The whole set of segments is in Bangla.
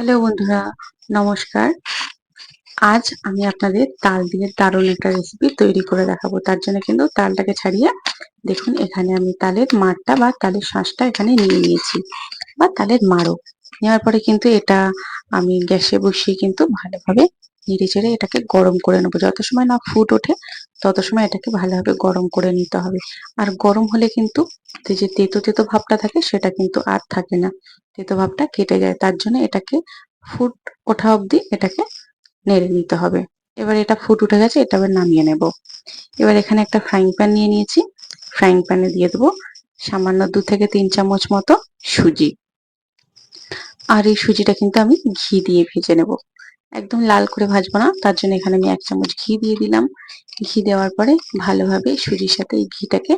হ্যালো বন্ধুরা, নমস্কার। আজ আমি আপনাদের তাল দিয়ে দারুণ একটা রেসিপি তৈরি করে দেখাবো। তার জন্য কিন্তু তালটাকে ছাড়িয়ে দেখুন, এখানে আমি তালের মারটা বা তালের শাঁসটা এখানে নিয়ে নিয়েছি বা তালের মারো নেওয়ার পরে কিন্তু এটা আমি গ্যাসে বসিয়ে কিন্তু ভালোভাবে নেড়ে চেড়ে এটাকে গরম করে নেব। যত সময় না ফুট ওঠে, তত সময় এটাকে ভালোভাবে গরম করে নিতে হবে। আর গরম হলে কিন্তু যে তেতো তেতো ভাবটা থাকে, সেটা কিন্তু আর থাকে না। তেতো ভাবটা কেটে যায়, তার জন্য এটাকে ফুট ওঠা অবধি এটাকে নেড়ে নিতে হবে। এবার এটা ফুট উঠে গেছে, এটা আবার নামিয়ে নেব। এবার এখানে একটা ফ্রাইং প্যান নিয়ে নিয়েছি। ফ্রাইং প্যানে দিয়ে দেবো সামান্য দু থেকে তিন চামচ মতো সুজি। আর এই সুজিটা কিন্তু আমি ঘি দিয়ে ভেজে নেব। একদম লাল করে ভাজবো না। তার জন্য এখানে আমি এক চামচ ঘি দিয়ে দিলাম। ঘি দেওয়ার পরে ভালোভাবে সুজির সাথে এই ঘিটাকে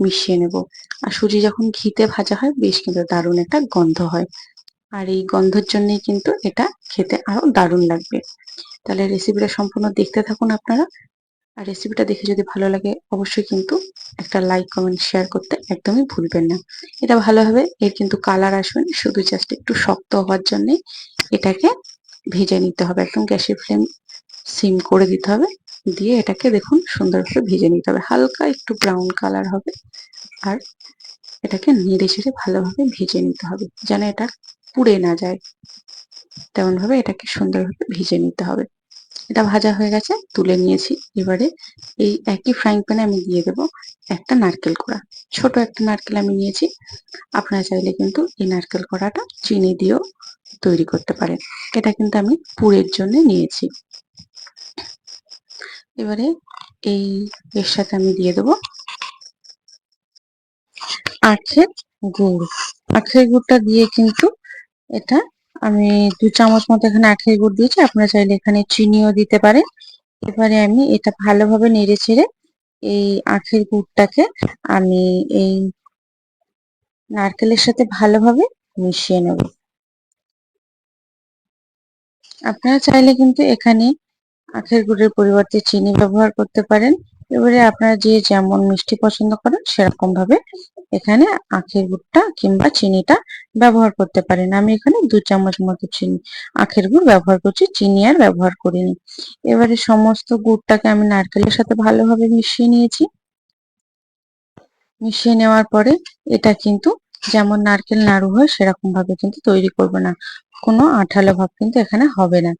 মিশিয়ে নেব। আর সুজি যখন ঘিতে ভাজা হয়, বেশ কিন্তু দারুণ একটা গন্ধ হয়। আর এই গন্ধের জন্যই কিন্তু এটা খেতে আরও দারুণ লাগবে। তাহলে রেসিপিটা সম্পূর্ণ দেখতে থাকুন আপনারা। আর রেসিপিটা দেখে যদি ভালো লাগে, অবশ্যই কিন্তু একটা লাইক কমেন্ট শেয়ার করতে একদমই ভুলবেন না। এটা ভালোভাবে এর কিন্তু কালার আসবে না। শুধু জাস্ট একটু শক্ত হওয়ার জন্যে এটাকে ভেজে নিতে হবে। একদম গ্যাসের ফ্লেম সিম করে দিতে হবে। দিয়ে এটাকে দেখুন সুন্দরভাবে ভেজে নিতে হবে। হালকা একটু ব্রাউন কালার হবে। আর এটাকে নেড়ে ছেড়ে ভালোভাবে ভেজে নিতে হবে, যেন এটা পুড়ে না যায়। তেমন ভাবে এটাকে সুন্দরভাবে ভেজে নিতে হবে। এটা ভাজা হয়ে গেছে, তুলে নিয়েছি। এবারে এই একই ফ্রাইং প্যানে আমি দিয়ে দেব একটা নারকেল কোড়া। ছোট একটা নারকেল আমি নিয়েছি। আপনারা চাইলে কিন্তু এই নারকেল কোড়াটা চিনি দিয়েও তৈরি করতে পারেন। এটা কিন্তু আমি পুরের জন্য নিয়েছি। এবারে এই এর সাথে আমি দিয়ে দেবো। আখের গুড়। আখের গুড়টা দিয়ে কিন্তু এটা আমি দু চামচ মতো এখানে আখের গুড় দিয়েছি। আপনারা চাইলে এখানে চিনিও দিতে পারেন। এবারে আমি এটা ভালোভাবে নেড়ে ছেড়ে এই আখের গুড়টাকে আমি এই নারকেলের সাথে ভালোভাবে মিশিয়ে নেব। আপনারা চাইলে কিন্তু এখানে আখের গুড়ের পরিবর্তে চিনি ব্যবহার করতে পারেন। এবারে আপনারা যে যেমন মিষ্টি পছন্দ করেন সেরকম ভাবে এখানে আখের গুড়টা কিংবা চিনিটা ব্যবহার করতে পারেন। আমি এখানে দু চামচ মতো চিনি, আখের গুড় ব্যবহার করছি, চিনি আর ব্যবহার করিনি। এবারে সমস্ত গুড়টাকে আমি নারকেলের সাথে ভালোভাবে মিশিয়ে নিয়েছি। মিশিয়ে নেওয়ার পরে এটা কিন্তু যেমন নারকেল নাড়ু হয়, সেরকম ভাবে কিন্তু তৈরি করবে না। কোনো আঠালো ভাব কিন্তু এখানে হবে না।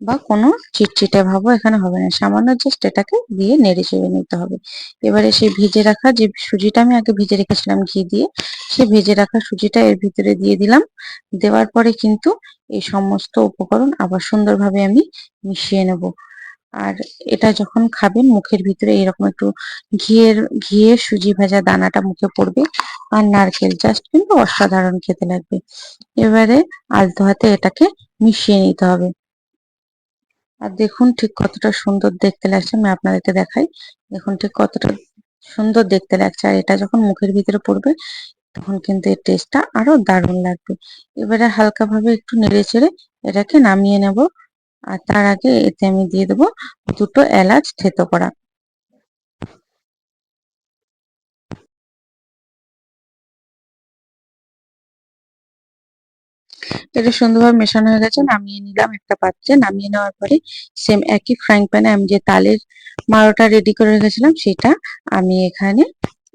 বা কোনো চিটচিটে ভাবও এখানে হবে না। সামান্য জাস্ট এটাকে দিয়ে নেড়ে চেড়ে নিতে হবে। এবারে সেই ভেজে রাখা যে সুজিটা আমি আগে ভেজে রেখেছিলাম ঘি দিয়ে সেই ভেজে রাখা সুজিটা এর ভিতরে দিয়ে দিলাম। দেওয়ার পরে কিন্তু এই সমস্ত উপকরণ আবার সুন্দরভাবে আমি মিশিয়ে নেব। আর এটা যখন খাবেন, মুখের ভিতরে এরকম একটু ঘিয়ের ঘিয়ের সুজি ভাজা দানাটা মুখে পড়বে আর নারকেল জাস্ট কিন্তু অসাধারণ খেতে লাগবে। এবারে আলতো হাতে এটাকে মিশিয়ে নিতে হবে। আর দেখুন ঠিক কতটা সুন্দর দেখতে লাগছে, আমি আপনাদেরকে দেখাই। দেখুন ঠিক কতটা সুন্দর দেখতে লাগছে। আর এটা যখন মুখের ভিতরে পড়বে, তখন কিন্তু এর টেস্টটা আরও দারুণ লাগবে। এবারে হালকা ভাবে একটু নেড়ে চেড়ে এটাকে নামিয়ে নেব। আর তার আগে এতে আমি দিয়ে দেবো দুটো এলাচ থেতো করা। এটা সুন্দরভাবে মেশানো হয়ে গেছে, নামিয়ে নিলাম একটা পাত্রে। নামিয়ে নেওয়ার পরে সেম একই ফ্রাইং প্যানে আমি যে তালের মারোটা রেডি করে রেখেছিলাম, সেটা আমি এখানে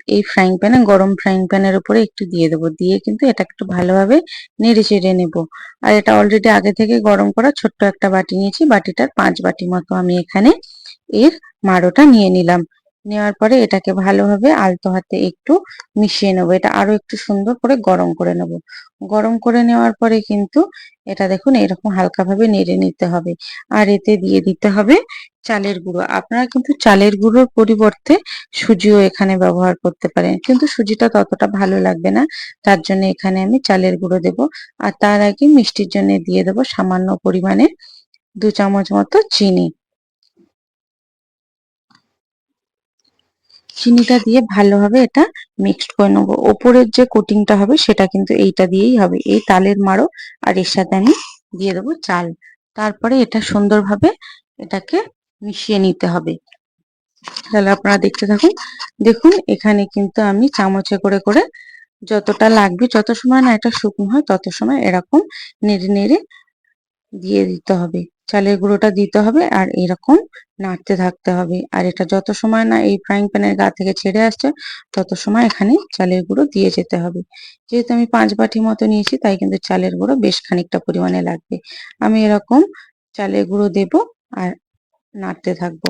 এই ফ্রাইং প্যানে গরম ফ্রাইং প্যানের উপরে একটু দিয়ে দেবো। দিয়ে কিন্তু এটা একটু ভালোভাবে নেড়ে চেড়ে নেব। আর এটা অলরেডি আগে থেকে গরম করা ছোট্ট একটা বাটি নিয়েছি। বাটিটার পাঁচ বাটি মতো আমি এখানে এর মারোটা নিয়ে নিলাম। নেওয়ার পরে এটাকে ভালোভাবে আলতো হাতে একটু মিশিয়ে নেব। এটা আরও একটু সুন্দর করে গরম করে নেব। গরম করে নেওয়ার পরে কিন্তু এটা দেখুন, এরকম হালকাভাবে নেড়ে নিতে হবে। আর এতে দিয়ে দিতে হবে চালের গুঁড়ো। আপনারা কিন্তু চালের গুঁড়োর পরিবর্তে সুজিও এখানে ব্যবহার করতে পারেন। কিন্তু সুজিটা ততটা ভালো লাগবে না। তার জন্য এখানে আমি চালের গুঁড়ো দেব। আর তার আগে মিষ্টির জন্য দিয়ে দেব সামান্য পরিমাণে দু চামচ মতো চিনি। চিনিটা দিয়ে ভালোভাবে এটা মিক্সড করে নেব। ওপরের যে কোটিংটা হবে সেটা কিন্তু এইটা দিয়েই হবে। এই তালের মারো আর এর সাথে আমি দিয়ে দেবো চাল। তারপরে এটা সুন্দরভাবে এটাকে মিশিয়ে নিতে হবে। তাহলে আপনারা দেখতে থাকুন। দেখুন, এখানে কিন্তু আমি চামচে করে করে যতটা লাগবে, যত সময় না এটা শুকনো হয়, তত সময় এরকম নেড়ে নেড়ে দিয়ে দিতে হবে। চালের গুঁড়োটা দিতে হবে আর এরকম নাড়তে থাকতে হবে। আর এটা যত সময় না এই ফ্রাইং প্যানের গা থেকে ছেড়ে আসছে, তত সময় এখানে চালের গুঁড়ো দিয়ে যেতে হবে। যেহেতু আমি পাঁচ বাটি মতো নিয়েছি, তাই কিন্তু চালের গুঁড়ো বেশ খানিকটা পরিমাণে লাগবে। আমি এরকম চালের গুঁড়ো দেব আর নাড়তে থাকব।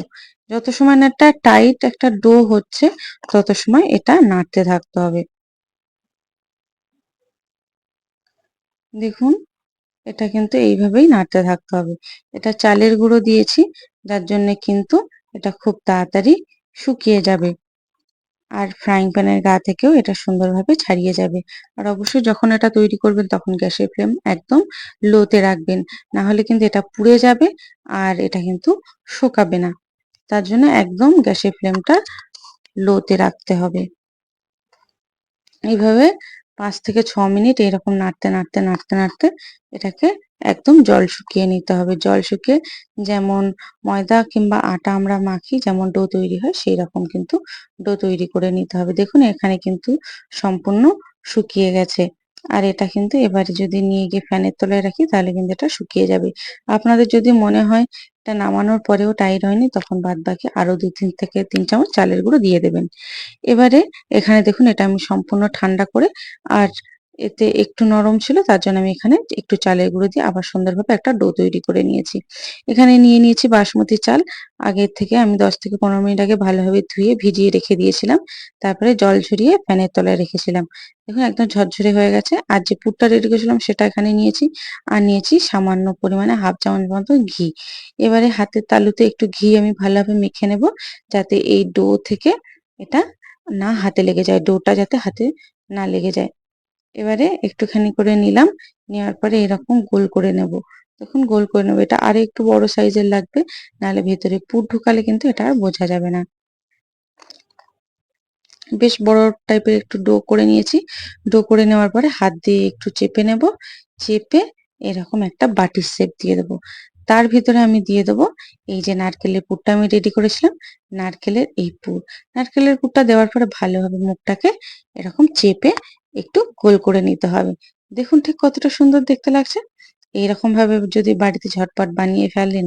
যত সময় না একটা টাইট একটা ডো হচ্ছে, তত সময় এটা নাড়তে থাকতে হবে। দেখুন এটা কিন্তু এইভাবেই নাড়তে থাকতে হবে। এটা চালের গুঁড়ো দিয়েছি, যার জন্য কিন্তু এটা খুব তাড়াতাড়ি শুকিয়ে যাবে। আর ফ্রাইং প্যানের গা থেকেও এটা সুন্দরভাবে ছাড়িয়ে যাবে। আর অবশ্যই যখন এটা তৈরি করবেন, তখন গ্যাসের ফ্লেম একদম লোতে রাখবেন। না হলে কিন্তু এটা পুড়ে যাবে আর এটা কিন্তু শুকাবে না। তার জন্য একদম গ্যাসের ফ্লেমটা লোতে রাখতে হবে। এইভাবে পাঁচ থেকে ছ মিনিট এরকম নাড়তে নাড়তে নাড়তে নাড়তে এটাকে একদম জল শুকিয়ে নিতে হবে। জল শুকিয়ে যেমন ময়দা কিংবা আটা আমরা মাখি, যেমন ডো তৈরি হয় সেই রকম কিন্তু ডো তৈরি করে নিতে হবে। দেখুন এখানে কিন্তু সম্পূর্ণ শুকিয়ে গেছে। আর এটা কিন্তু এবারে যদি নিয়ে গিয়ে ফ্যানের তলায় রাখি, তাহলে কিন্তু এটা শুকিয়ে যাবে। আপনাদের যদি মনে হয় এটা নামানোর পরেও টাইট হয়নি, তখন বাদ বাকি আরও দু তিন থেকে তিন চামচ চালের গুঁড়ো দিয়ে দেবেন। এবারে এখানে দেখুন, এটা আমি সম্পূর্ণ ঠান্ডা করে আর এতে একটু নরম ছিল, তার জন্য আমি এখানে একটু চালের গুঁড়ো দিয়ে আবার সুন্দরভাবে একটা ডো তৈরি করে নিয়েছি। এখানে নিয়ে নিয়েছি বাসমতি চাল। আগের থেকে আমি দশ থেকে পনেরো মিনিট আগে ভালোভাবে ধুয়ে ভিজিয়ে রেখে দিয়েছিলাম। তারপরে জল ঝরিয়ে ফ্যানের তলায় রেখেছিলাম। দেখুন, একদম ঝরঝরে হয়ে গেছে। আর যে পুরটা রেডি করেছিলাম সেটা এখানে নিয়েছি। আর নিয়েছি সামান্য পরিমাণে হাফ চামচ মতো ঘি। এবারে হাতের তালুতে একটু ঘি আমি ভালোভাবে মেখে নেব, যাতে এই ডো থেকে এটা না হাতে লেগে যায়, ডোটা যাতে হাতে না লেগে যায়। এবারে একটুখানি করে নিলাম, নেওয়ার পরে এরকম গোল করে নেব। তখন গোল করে নেব। এটা আরও একটু বড় সাইজের লাগবে, নাহলে ভেতরে পুর ঢুকালে কিন্তু এটা আর বোঝা যাবে না। বেশ বড় টাইপের একটু ডো করে নিয়েছি। ডো করে নেওয়ার পরে হাত দিয়ে একটু চেপে নেব। চেপে এরকম একটা বাটির শেপ দিয়ে দেবো। তার ভিতরে আমি দিয়ে দেবো এই যে নারকেলের পুরটা আমি রেডি করেছিলাম। নারকেলের এই পুর। নারকেলের পুরটা দেওয়ার পরে ভালোভাবে মুখটাকে এরকম চেপে একটু গোল করে নিতে হবে। দেখুন ঠিক কতটা সুন্দর দেখতে লাগছে। এইরকম ভাবে যদি বাড়িতে ঝটপট বানিয়ে ফেলেন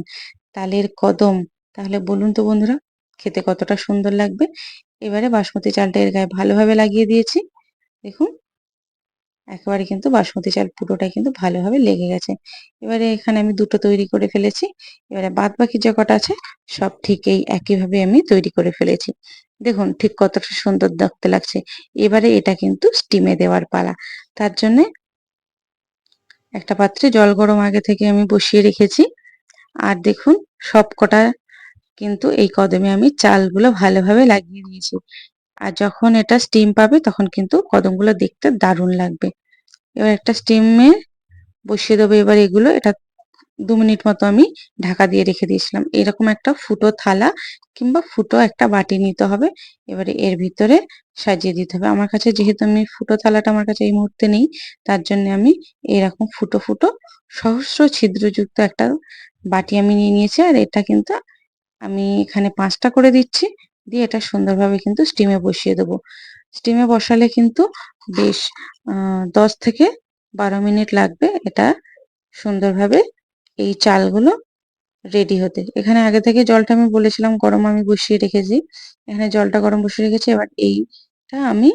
তালের কদম, তাহলে বলুন তো বন্ধুরা, খেতে কতটা সুন্দর লাগবে। এবারে বাসমতি চালটা এর গায়ে ভালোভাবে লাগিয়ে দিয়েছি। দেখুন একেবারে কিন্তু বাসমতি চাল পুরোটাই কিন্তু ভালোভাবে লেগে গেছে। এবারে এখানে আমি দুটো তৈরি করে ফেলেছি। এবারে বাদ বাকি যে কটা আছে, সব ঠিক এই একইভাবে আমি তৈরি করে ফেলেছি। দেখুন ঠিক কতটা সুন্দর দেখতে লাগছে। এবারে এটা কিন্তু স্টিমে দেওয়ার পালা। তার জন্যে একটা পাত্রে জল গরম আগে থেকে আমি বসিয়ে রেখেছি। আর দেখুন সব কটা কিন্তু এই কদমে আমি চালগুলো ভালোভাবে লাগিয়ে দিয়েছি। আর যখন এটা স্টিম পাবে, তখন কিন্তু কদমগুলো দেখতে দারুণ লাগবে। এবার একটা স্টিমে বসিয়ে দেবো এবার এগুলো। এটা দু মিনিট মতো আমি ঢাকা দিয়ে রেখে দিয়েছিলাম। এরকম একটা ফুটো থালা কিংবা ফুটো একটা বাটি নিতে হবে। এবারে এর ভিতরে সাজিয়ে দিতে হবে। আমার কাছে যেহেতু আমি ফুটো থালাটা আমার কাছে এই মুহূর্তে নেই, তার জন্য আমি এরকম ফুটো ফুটো সহস্র ছিদ্রযুক্ত একটা বাটি আমি নিয়ে নিয়েছি। আর এটা কিন্তু আমি এখানে পাঁচটা করে দিচ্ছি। দিয়ে এটা সুন্দরভাবে কিন্তু স্টিমে বসিয়ে দেবো। স্টিমে বসালে কিন্তু বেশ দশ থেকে বারো মিনিট লাগবে এটা সুন্দরভাবে এই চালগুলো রেডি হতে। এখানে আগে থেকে জলটা আমি বলেছিলাম গরম আমি বসিয়ে রেখেছি। এখানে জলটা গরম বসিয়ে রেখেছি, এবার এইটা আমি,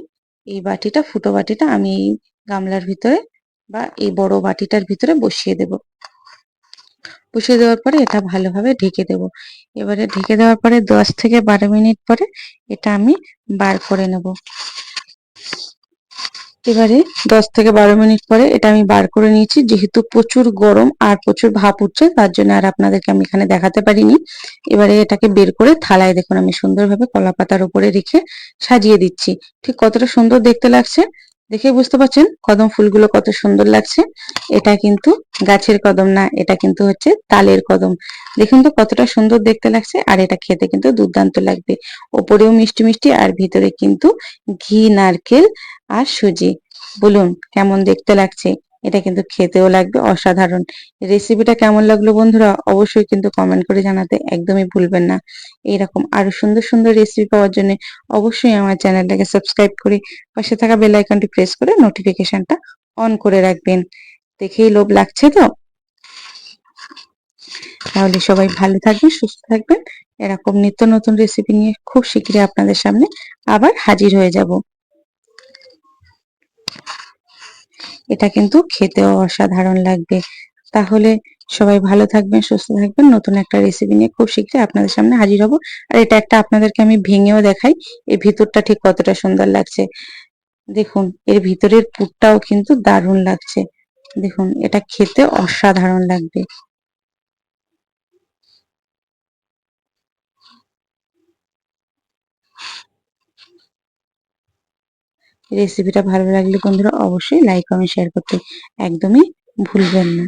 এই বাটিটা, ফুটো বাটিটা আমি এই গামলার ভিতরে বা এই বড় বাটিটার ভিতরে বসিয়ে দেব। বসিয়ে দেওয়ার পরে এটা ভালোভাবে ঢেকে দেব। এবারে ঢেকে দেওয়ার পরে দশ থেকে বারো মিনিট পরে এটা আমি বার করে নেব। এবারে দশ থেকে বারো মিনিট পরে এটা আমি বার করে নিয়েছি। যেহেতু প্রচুর গরম আর প্রচুর ভাপ উঠছে, তার জন্য আর আপনাদেরকে আমি এখানে দেখাতে পারিনি। এবারে এটাকে বের করে থালায় দেখুন, আমি সুন্দরভাবে কলা পাতার উপরে রেখে সাজিয়ে দিচ্ছি। ঠিক কতটা সুন্দর দেখতে লাগছে? দেখে বুঝতে পারছেন কদম ফুলগুলো কত সুন্দর লাগছে। এটা কিন্তু গাছের কদম না, এটা কিন্তু হচ্ছে তালের কদম। দেখুন তো কতটা সুন্দর দেখতে লাগছে আর এটা খেতে কিন্তু দুর্দান্ত লাগবে। ওপরেও মিষ্টি মিষ্টি আর ভিতরে কিন্তু ঘি, নারকেল আর সুজি। বলুন কেমন দেখতে লাগছে? এটা কিন্তু খেতেও লাগবে, অসাধারণ। রেসিপিটা কেমন লাগল বন্ধুরা? অবশ্যই কিন্তু কমেন্ট করে জানাতে একদমই ভুলবেন না। এইরকম আরও সুন্দর সুন্দর রেসিপি পাওয়ার জন্য অবশ্যই আমার চ্যানেলটাকে সাবস্ক্রাইব করে পাশে থাকা বেল আইকনটি প্রেস করে নোটিফিকেশনটা অন করে রাখবেন। দেখেই লোভ লাগছে তো? তাহলে সবাই ভালো থাকবেন, সুস্থ থাকবেন। এরকম নিত্য নতুন রেসিপি নিয়ে খুব শীঘ্রই আপনাদের সামনে আবার হাজির হয়ে যাব। এটা কিন্তু খেতেও অসাধারণ লাগবে। তাহলে সবাই ভালো থাকবেন, সুস্থ থাকবেন। নতুন একটা রেসিপি নিয়ে খুব শীঘ্রই আপনাদের সামনে হাজির হব। আর এটা একটা আপনাদেরকে আমি ভেঙেও দেখাই, এর ভিতরটা ঠিক কতটা সুন্দর লাগছে। দেখুন, এর ভিতরের পুরটাও কিন্তু দারুণ লাগছে। দেখুন, এটা খেতে অসাধারণ লাগবে। রেসিপিটা ভালো লাগলে বন্ধুরা অবশ্যই লাইক কমেন্ট শেয়ার করতে একদমই ভুলবেন না।